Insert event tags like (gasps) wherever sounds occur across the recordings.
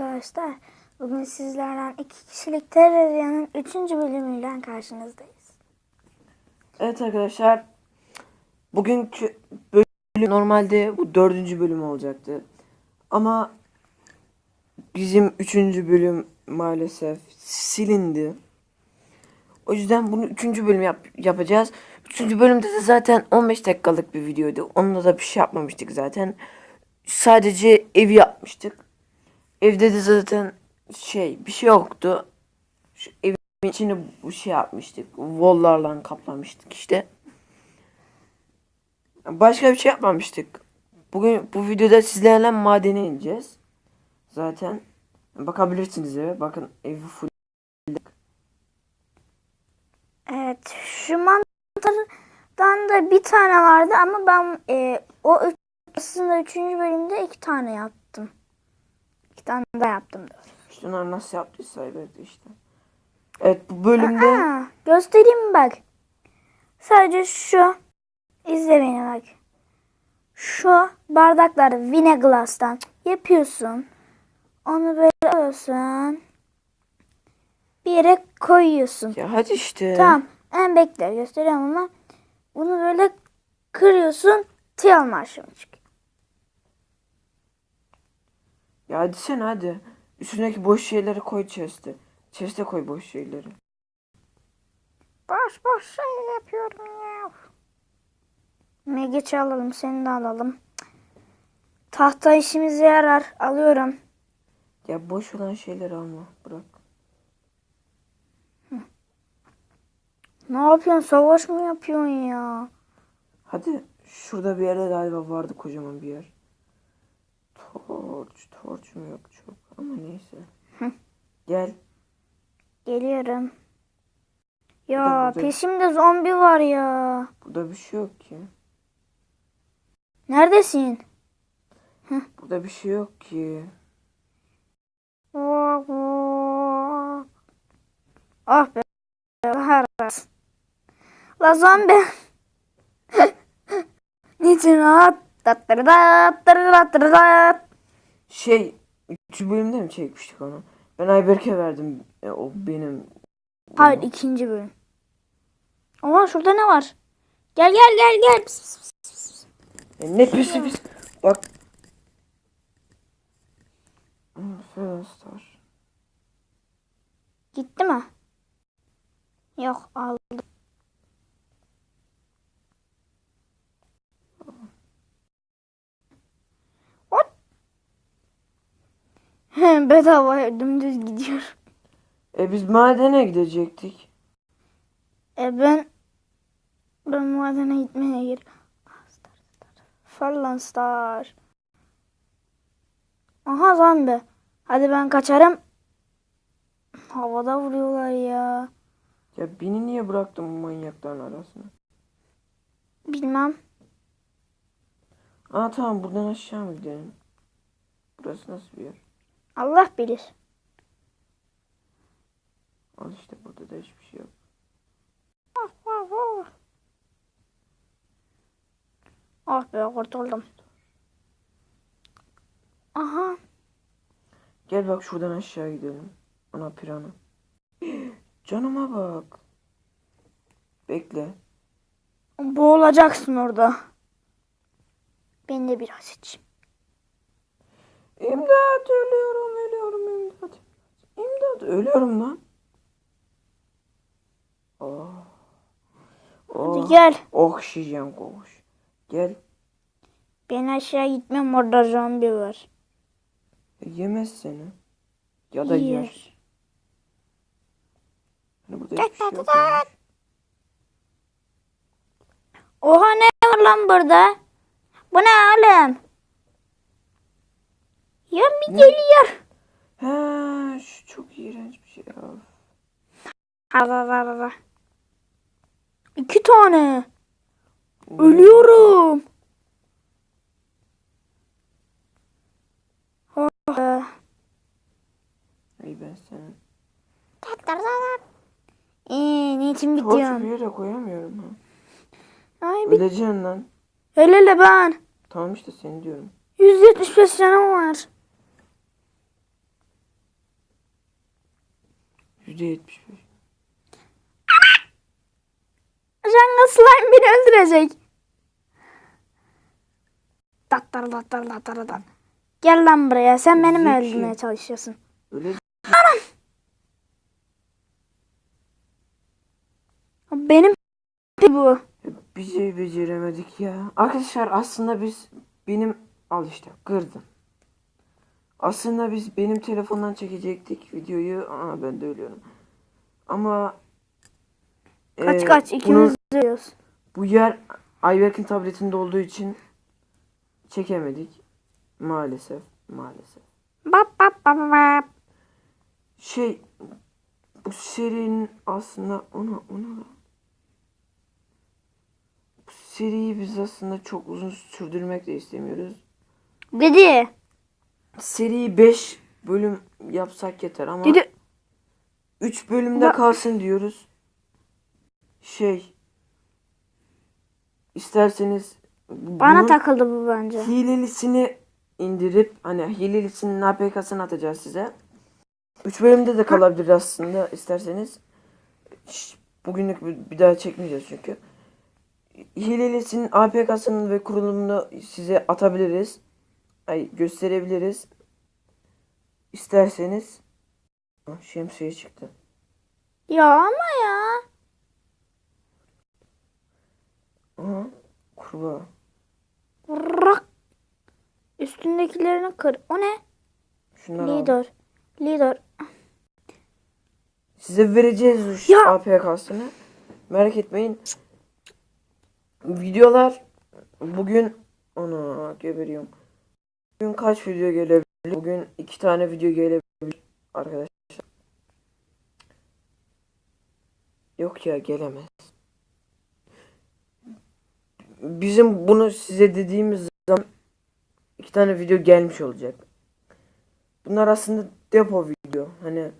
arkadaşlar. Bugün sizlerden iki kişilik Terraria'nın 3. bölümüyle karşınızdayız. Evet arkadaşlar. Bugünkü bölüm normalde bu dördüncü bölüm olacaktı. Ama bizim üçüncü bölüm maalesef silindi. O yüzden bunu üçüncü bölüm yap- yapacağız. Üçüncü bölümde de zaten 15 dakikalık bir videoydu. Onunla da bir şey yapmamıştık zaten. Sadece evi yapmıştık. Evde de zaten şey bir şey yoktu. Şu evin içini bu şey yapmıştık. Vollarla kaplamıştık işte. Başka bir şey yapmamıştık. Bugün bu videoda sizlerle madene ineceğiz. Zaten bakabilirsiniz eve. Bakın evi full. Evet şu mantardan da bir tane vardı ama ben e, o üç, aslında 3. bölümde iki tane yaptım. İki tane daha yaptım. Şunlar nasıl yaptıysa evet işte. Evet bu bölümde Aa, göstereyim mi bak. Sadece şu. İzle beni bak. Şu bardakları Vineglass'tan yapıyorsun. Onu böyle alıyorsun. Bir yere koyuyorsun. ya hadi işte. Tamam. En bekle gösteriyorum ama bunu böyle kırıyorsun. Tiyal marşımı çıkıyor. Ya hadi sen hadi. Üstündeki boş şeyleri koy chest'e. Chest'e koy boş şeyleri. Boş boş şey yapıyorum ya. Megeç'i alalım. Seni de alalım. Tahta işimize yarar. Alıyorum. Ya boş olan şeyleri alma. Bırak. Ne yapıyorsun? Savaş mı yapıyorsun ya? Hadi şurada bir yerde galiba vardı kocaman bir yer. Torç, torç mu yok çok ama neyse. Gel. Geliyorum. Ya burada- peşimde zombi var ya. Burada bir şey yok ki. Neredesin? Burada bir şey yok ki. Ah be. Her La zombi. Niçin rahat? Tattırı tattırı tattırı tat. Şey, 3 bölümde mi çekmiştik onu? Ben Ayberk'e verdim. E, o benim. Hayır ikinci bölüm. Ama şurada ne var? Gel gel gel gel. Pıs, pıs, pıs. E, ne pisi pis. Bak. Hmm. Gitti mi? Yok aldım. (laughs) Bedava dümdüz gidiyor. E biz madene gidecektik. E ben ben madene gitmeye gir. Falan star. Aha zombi. Hadi ben kaçarım. Havada vuruyorlar ya. Ya beni niye bıraktın bu manyakların arasına? Bilmem. Aa tamam buradan aşağı mı gidelim? Burası nasıl bir yer? Allah bilir. Al işte burada da hiçbir şey yok. Ah be kurtuldum. Aha. Gel bak şuradan aşağı gidelim. Ana pirana. (gasps) Canıma bak. Bekle. Boğulacaksın orada. Ben de biraz içeyim. İmdat ölüyorum ölüyorum lan. Oh. Hadi Oh. gel. Okşayacağım koş. Gel. Ben aşağı gitmem orada zombi var. E, Yemez seni. Ya da yer. Yer. Hani burada hiçbir şey yok. Oha ne var lan burada? Bu ne oğlum? Ya mi geliyor? Şu çok iğrenç bir şey ha, ha, ha, ha. İki tane. Ölüyorum. Oh be. Ay ben seni. Ee, niçin Torç bir bitiyorsun? yere koyamıyorum ha. Ay bir Öleceksin lan. hele hele ben. Tamam işte seni diyorum. 175 canım var. %75. Jungle Slime beni öldürecek. Tattar tattar tattar tattar. Gel lan buraya. Sen beni mi Zeki. öldürmeye çalışıyorsun? Öyle Benim bu. bir şey beceremedik ya. Arkadaşlar aslında biz benim al işte kırdım. Aslında biz benim telefondan çekecektik videoyu. Aa ben de ölüyorum. Ama Kaç e, kaç bunun- ikimiz diyoruz. bu yer Ayberk'in tabletinde olduğu için çekemedik. Maalesef. Maalesef. Bap bap bap bap. Şey bu serinin aslında ona ona bu seriyi biz aslında çok uzun sürdürmek de istemiyoruz. Dedi. Seriyi 5 bölüm yapsak yeter ama Dedi. 3 bölümde Ba- kalsın diyoruz. Şey isterseniz Bana takıldı bu bence. hilelisini indirip hani hilelisinin APK'sını atacağız size. 3 bölümde de kalabilir aslında isterseniz. Şş, Bugünlük bir bir daha çekmeyeceğiz çünkü. Hilelisinin APK'sını ve kurulumunu size atabiliriz. Ay gösterebiliriz. İsterseniz. Ah, Şemsiye çıktı. Ya ama ya. Aha, kurbağa. Rak. Üstündekilerini kır. O ne? Şunları al. Leader. Leader. Size vereceğiz şu Ya! APK'sını. Merak etmeyin. Videolar bugün onu geberiyorum. Bugün kaç video gelebilir? Bugün iki tane video gelebilir arkadaşlar. Yok ya gelemez. Bizim bunu size dediğimiz zaman iki tane video gelmiş olacak. Bunlar aslında depo video. Hani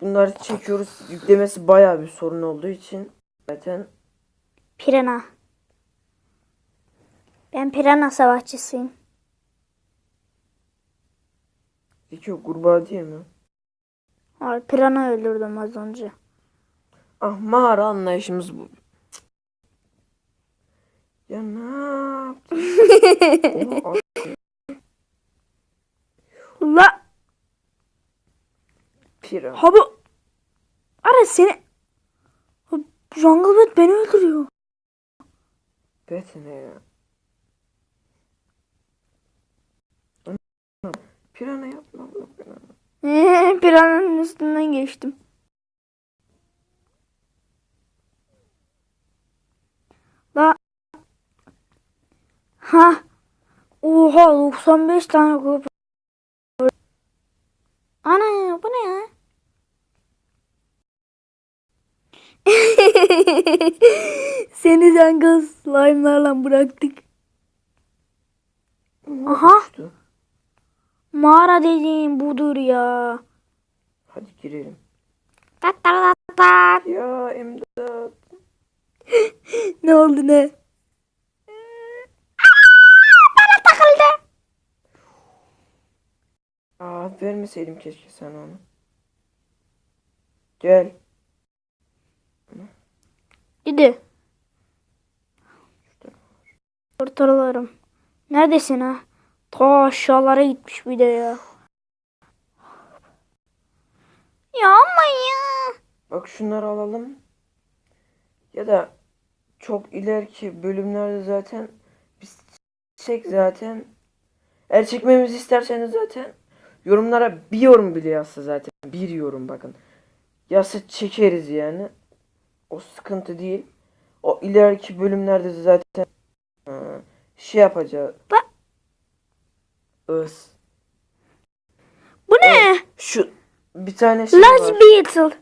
bunları çekiyoruz. Yüklemesi bayağı bir sorun olduğu için zaten Pirana. Ben pirana savaşçısıyım. Zeki o kurbağa değil mi? Ay, pirana öldürdüm az önce. Ah mağara anlayışımız bu. Ya ne yaptın? (laughs) La. Pira. Ha bu. Ara seni. Ha, Jungle Bed beni öldürüyor. Bet ne ya? Pirana yapma. Belanı. Ee, üstünden geçtim. La. Ha. Oha 95 tane grup. Ana bu ne ya? (laughs) Seni jungle slime'larla bıraktık. Aha. Uçtu. Mağara dediğin budur ya. Hadi girelim. Tat tat tat tat. Ya imdat. (laughs) Ne oldu ne? Bana takıldı. Aa vermeseydim keşke sana onu. Gel. Gidi. Kurtarılırım. Neredesin ha? Ta aşağılara gitmiş bir de ya. Ya ama ya. Bak şunları alalım. Ya da çok ileriki bölümlerde zaten biz çek zaten. Eğer çekmemizi isterseniz zaten yorumlara bir yorum bile yazsa zaten. Bir yorum bakın. Yazsa çekeriz yani. O sıkıntı değil. O ileriki bölümlerde de zaten şey yapacağız. Ba- Is. Bu ne? Şu bir tane şey Large var. Beetle.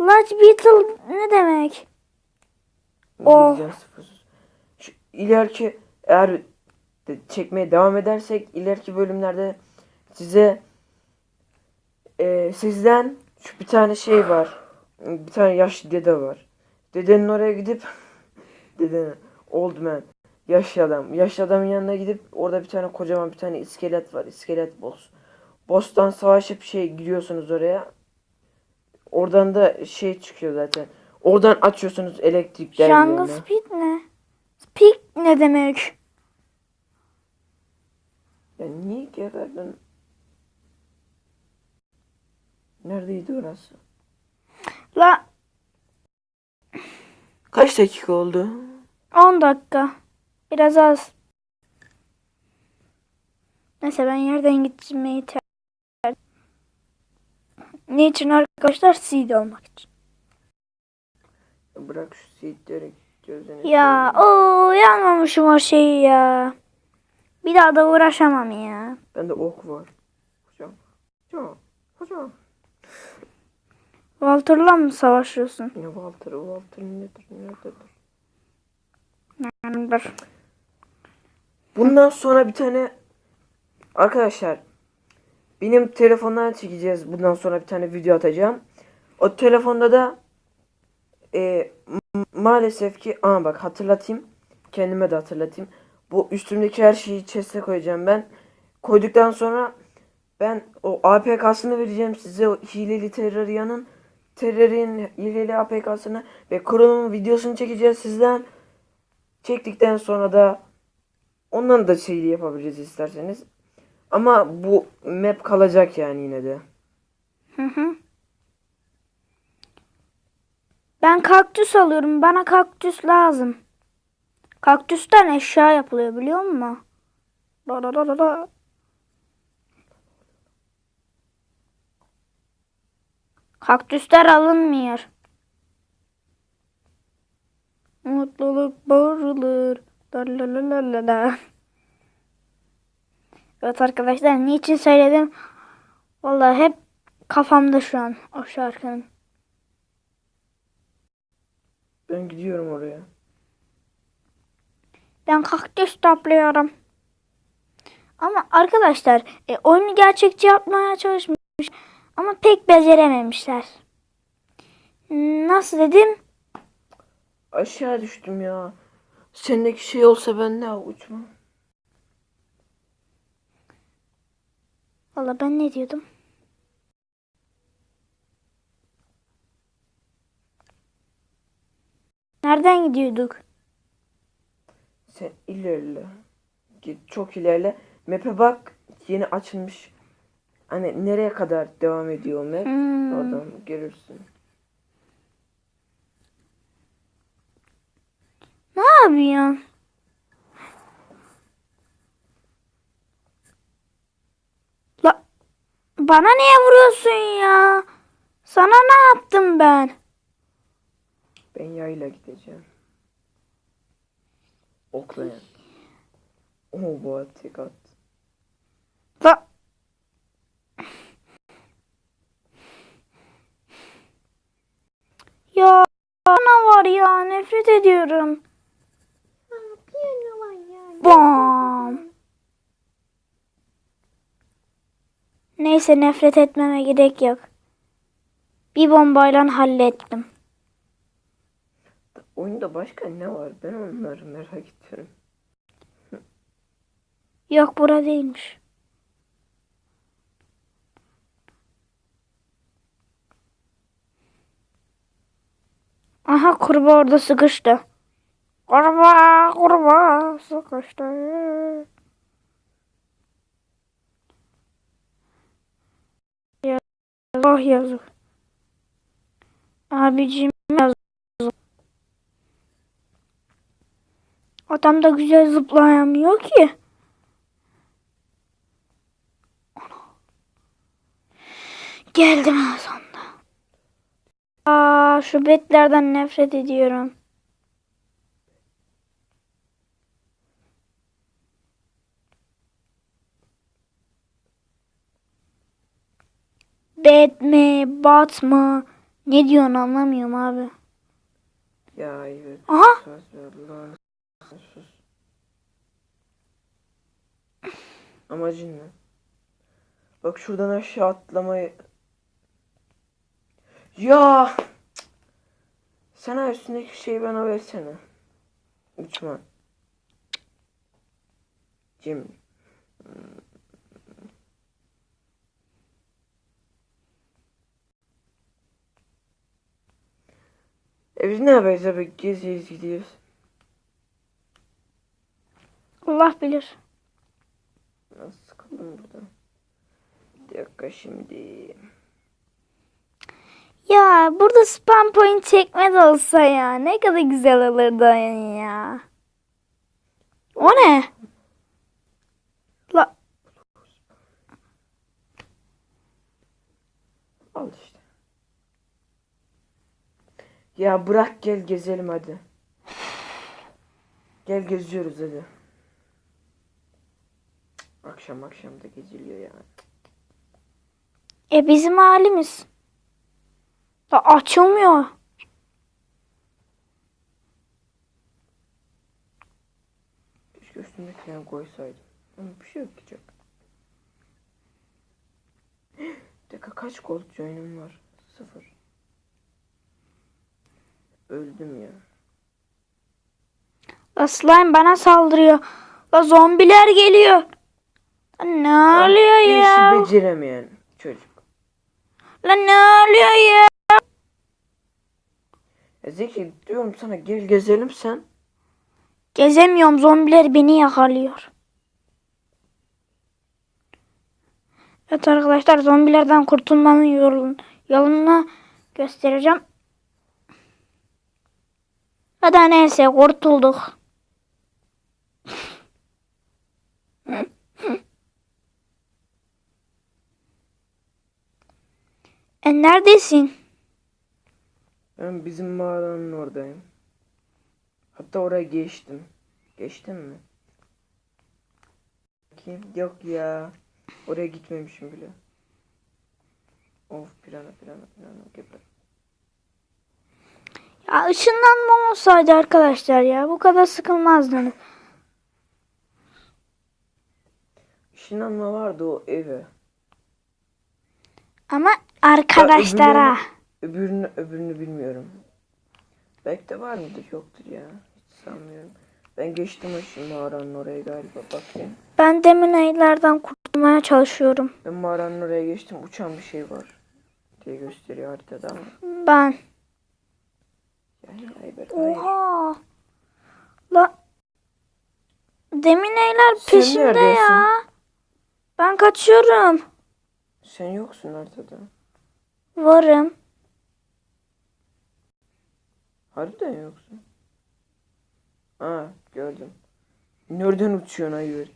Large Beetle ne demek? Oh. İngilizcen sıfırsız. Şu ileriki eğer çekmeye devam edersek ileriki bölümlerde size e, sizden şu bir tane şey var. Bir tane yaşlı dede var. Dedenin oraya gidip (laughs) dedenin old man yaşlı adam. Yaşlı adamın yanına gidip orada bir tane kocaman bir tane iskelet var. İskelet boss. Boss'tan savaşıp şey gidiyorsunuz oraya. Oradan da şey çıkıyor zaten. Oradan açıyorsunuz elektrik Jungle. Speed ne? Speed ne demek? Ya niye geberdin? Neredeydi orası? La Kaç dakika oldu? 10 dakika. Biraz az. Neyse ben yerden gitmeyi tercih Niçin arkadaşlar? CD olmak için. Bırak şu seatleri gözüne. Ya o yanmamışım o şeyi ya. Bir daha da uğraşamam ya. Bende ok var. Hocam. Hocam. Hocam. Walter'la mı savaşıyorsun? Ne Walter'ı Walter nedir nerededir? Dur. Bundan sonra bir tane arkadaşlar benim telefondan çekeceğiz. Bundan sonra bir tane video atacağım. O telefonda da e, maalesef ki ama bak hatırlatayım. Kendime de hatırlatayım. Bu üstümdeki her şeyi chest'e koyacağım ben. Koyduktan sonra ben o APK'sını vereceğim size o hileli Terraria'nın Terraria'nın hileli APK'sını ve kurulumun videosunu çekeceğiz sizden. Çektikten sonra da ondan da şeyi yapabiliriz isterseniz. Ama bu map kalacak yani yine de. Hı hı. Ben kaktüs alıyorum. Bana kaktüs lazım. Kaktüsten eşya yapılıyor biliyor musun? La la la la. Kaktüsler alınmıyor. Mutluluk bağırılır. La la la la la la. Evet arkadaşlar niçin söyledim? Vallahi hep kafamda şu an o şarkının. Ben gidiyorum oraya. Ben kaktüs topluyorum. Ama arkadaşlar e, oyunu gerçekçi yapmaya çalışmış ama pek becerememişler. Nasıl dedim? Aşağı düştüm ya. Sendeki şey olsa ben ne uçmam. Valla ben ne diyordum? Nereden gidiyorduk? Sen ilerle. Git çok ilerle. Map'e bak. Yeni açılmış. Hani nereye kadar devam ediyor map? Hmm. Oradan görürsün. Yapıyorsun? La bana niye vuruyorsun ya? Sana ne yaptım ben? Ben yayla gideceğim. Oklayan. Oo bu tek at. La Ya ne var ya nefret ediyorum. Bam. Neyse nefret etmeme gerek yok. Bir bombayla hallettim. Oyunda başka ne var? Ben onları merak ediyorum. Yok bura değilmiş. Aha kurbağa orada sıkıştı. Kurbağa kurbağa sıkıştı. Allah yazık. Abicim yazık. Adam da güzel zıplayamıyor ki. Geldim sonunda. Aa, şu betlerden nefret ediyorum. Bet mi, bat mı? Ne diyorsun anlamıyorum abi. Ya evet. Aha. Sus. Amacın ne? Bak şuradan aşağı atlamayı... Ya! Sana üstündeki şeyi bana versene. Uçma. Cem. E biz ne yapacağız abi? Geziyoruz gidiyoruz. Allah bilir. Nasıl sıkıldım burada. Bir dakika şimdi. Ya burada spam point çekme de olsa ya. Ne kadar güzel olurdu ya. O ne? La Al işte. Ya bırak gel gezelim hadi. Gel geziyoruz hadi. Akşam akşam da geziliyor ya. e bizim halimiz. La açılmıyor. Keşke üstündekileri koysaydım. Ama bir şey yok ki çok. Dakika kaç gold join'im var? Sıfır. Öldüm ya. La slime bana saldırıyor. La zombiler geliyor. La ne oluyor Bir ya? işi beceremeyen çocuk. La ne oluyor ya? Ya Zeki diyorum sana gel gezelim sen. Gezemiyorum zombiler beni yakalıyor. Evet arkadaşlar zombilerden kurtulmanın yolunu, yolunu göstereceğim. Hadi neyse kurtulduk. E neredesin? Ben bizim mağaranın oradayım. Hatta oraya geçtim. Geçtim mi? Kim? Yok ya. Oraya gitmemişim bile. Of plana plana plana geber. Ya ışınlanma olsaydı arkadaşlar ya bu kadar sıkılmazdınız. Işınlanma vardı o eve. Ama arkadaşlara. Öbürünü, öbürünü bilmiyorum. Belki de var mıdır yoktur ya. Hiç sanmıyorum. Ben geçtim şimdi mağaranın oraya galiba bakayım. Ben demin aylardan kurtulmaya çalışıyorum. Ben mağaranın oraya geçtim uçan bir şey var. Diye gösteriyor haritada ama. Ben. Oha. La. Demin eyler Sen peşimde neredesin? ya. Ben kaçıyorum. Sen yoksun haritada. Varım. Harbiden yoksun. Aa gördüm. Nereden uçuyorsun hayır?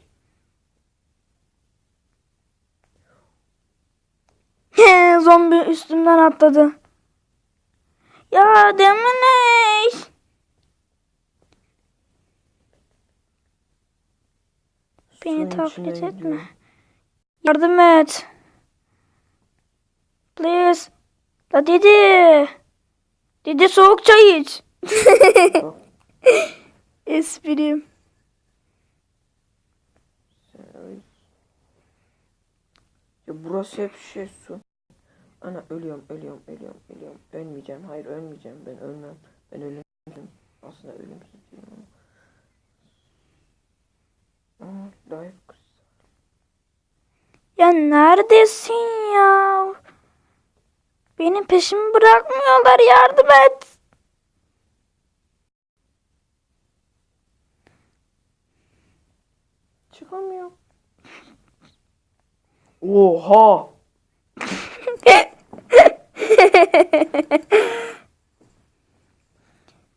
(laughs) Zombi üstümden atladı. Ya demin ey. Beni taklit etme. Yardım et. Please. La Didi. Didi soğuk çay iç. (laughs) Esprim. Ya burası hep şey su. Ana ölüyorum ölüyorum ölüyorum ölüyorum. Ölmeyeceğim hayır ölmeyeceğim ben ölmem. Ben ölümsüzüm. Aslında ölümsüz değilim ama. Aa life kız. Ya neredesin ya? Benim peşimi bırakmıyorlar yardım et. Çıkamıyorum. Oha!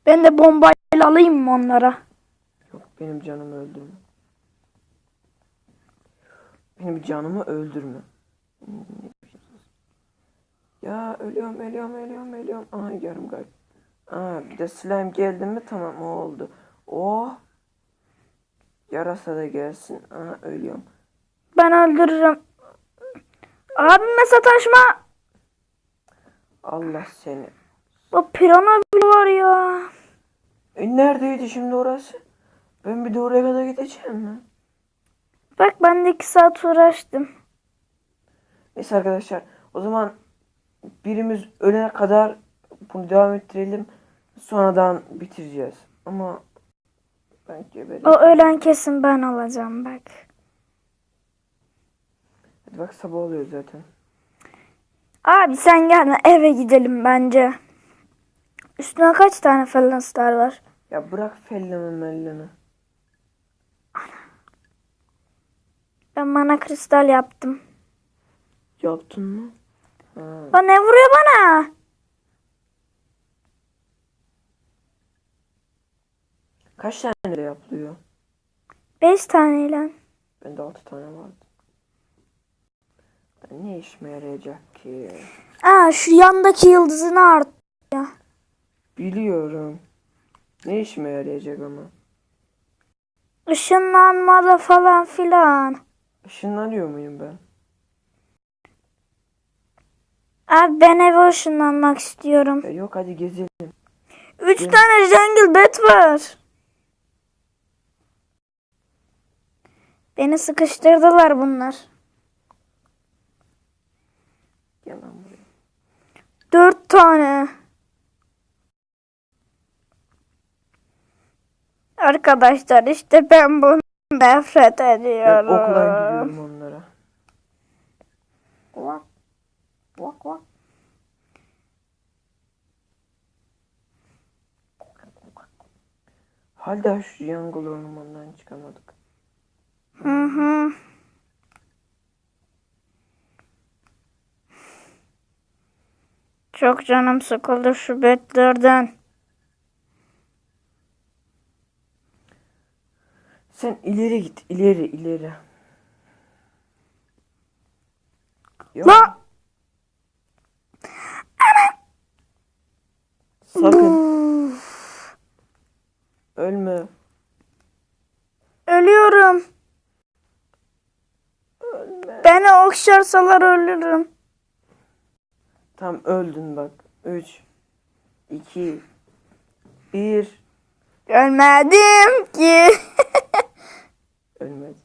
Ben de bombayla alayım mı onlara? Yok benim canımı öldürme. Benim canımı öldürme. Ya ölüyorum ölüyorum ölüyorum ölüyorum. Aha yarım kalp. Aa bir de slime geldi mi tamam o oldu. Oh. Yarasa da gelsin. Aha ölüyorum. Ben öldürürüm. Abime sataşma. Allah seni. O pirana bile var ya. E neredeydi şimdi orası? Ben bir de oraya kadar gideceğim mi? Bak ben de iki saat uğraştım. Neyse arkadaşlar o zaman birimiz ölene kadar bunu devam ettirelim. Sonradan bitireceğiz. Ama ben gebereyim. O ölen kesin ben olacağım bak. Bak sabah oluyor zaten. Abi sen gelme eve gidelim bence. Üstüne kaç tane falan star var? Ya bırak fellemi mellemi. Ben mana kristal yaptım. Yaptın mı? Ha. O ne vuruyor bana? Kaç tane de yapılıyor? Beş taneyle. Bende 6 tane vardı. Ne işime yarayacak ki? Aa şu yandaki yıldızını art. Biliyorum. Ne işime yarayacak ama? Işınlanmada falan filan. Işınlanıyor muyum ben? Abi ben eve ışınlanmak istiyorum. Ya yok hadi gezelim. Üç tane jungle bed var. Beni sıkıştırdılar bunlar. Gel lan buraya. Dört tane. Arkadaşlar işte ben bunu nefret Ben ediyorum. okula gidiyorum onlara. Vak. Vak vak. Hala şu jungle ormandan çıkamadık. Hı hı. Çok canım sıkıldı şu betlerden. Sen ileri git, ileri, ileri. Yok. La! Sakın ölme. Ölüyorum. Beni okşarsalar ölürüm. Tam öldün bak. 3 2 1 Ölmedim ki. (laughs) Ölmedi.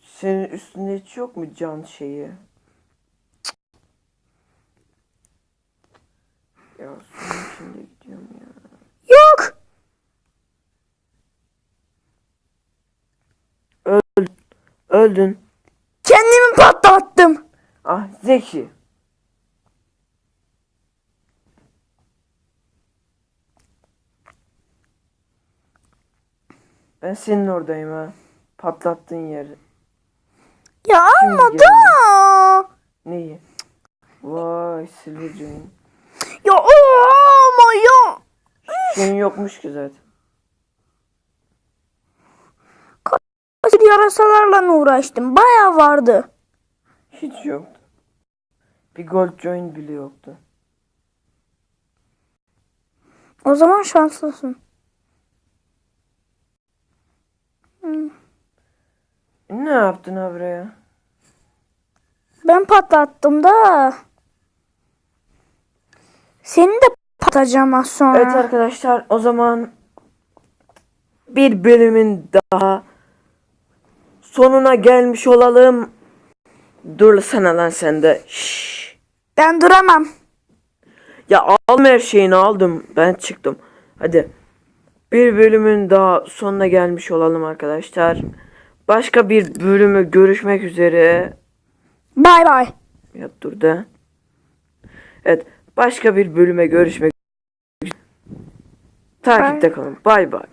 Senin üstünde hiç yok mu can şeyi? Ya suyun içinde gidiyorum ya. Yok. Öldün. Ah Zeki. Ben senin oradayım ha. Patlattığın yeri. Ya Şimdi almadı. Neyi? Vay Silvercoin. Ya ama ya. Şeyin yokmuş ki zaten. Nasıl yarasalarla uğraştım. Baya vardı. Hiç yoktu. Bir gold join bile yoktu. O zaman şanslısın. Ne yaptın ha buraya? Ben patlattım da. Seni de patlatacağım az sonra. Evet arkadaşlar o zaman bir bölümün daha sonuna gelmiş olalım. Dur sana lan sen de. Şşş. Ben duramam. Ya alma her şeyini aldım. Ben çıktım. Hadi. Bir bölümün daha sonuna gelmiş olalım arkadaşlar. Başka bir bölümü görüşmek üzere. Bay bay. Ya dur da. Evet. Başka bir bölüme görüşmek üzere. Takipte kalın. Bay bay.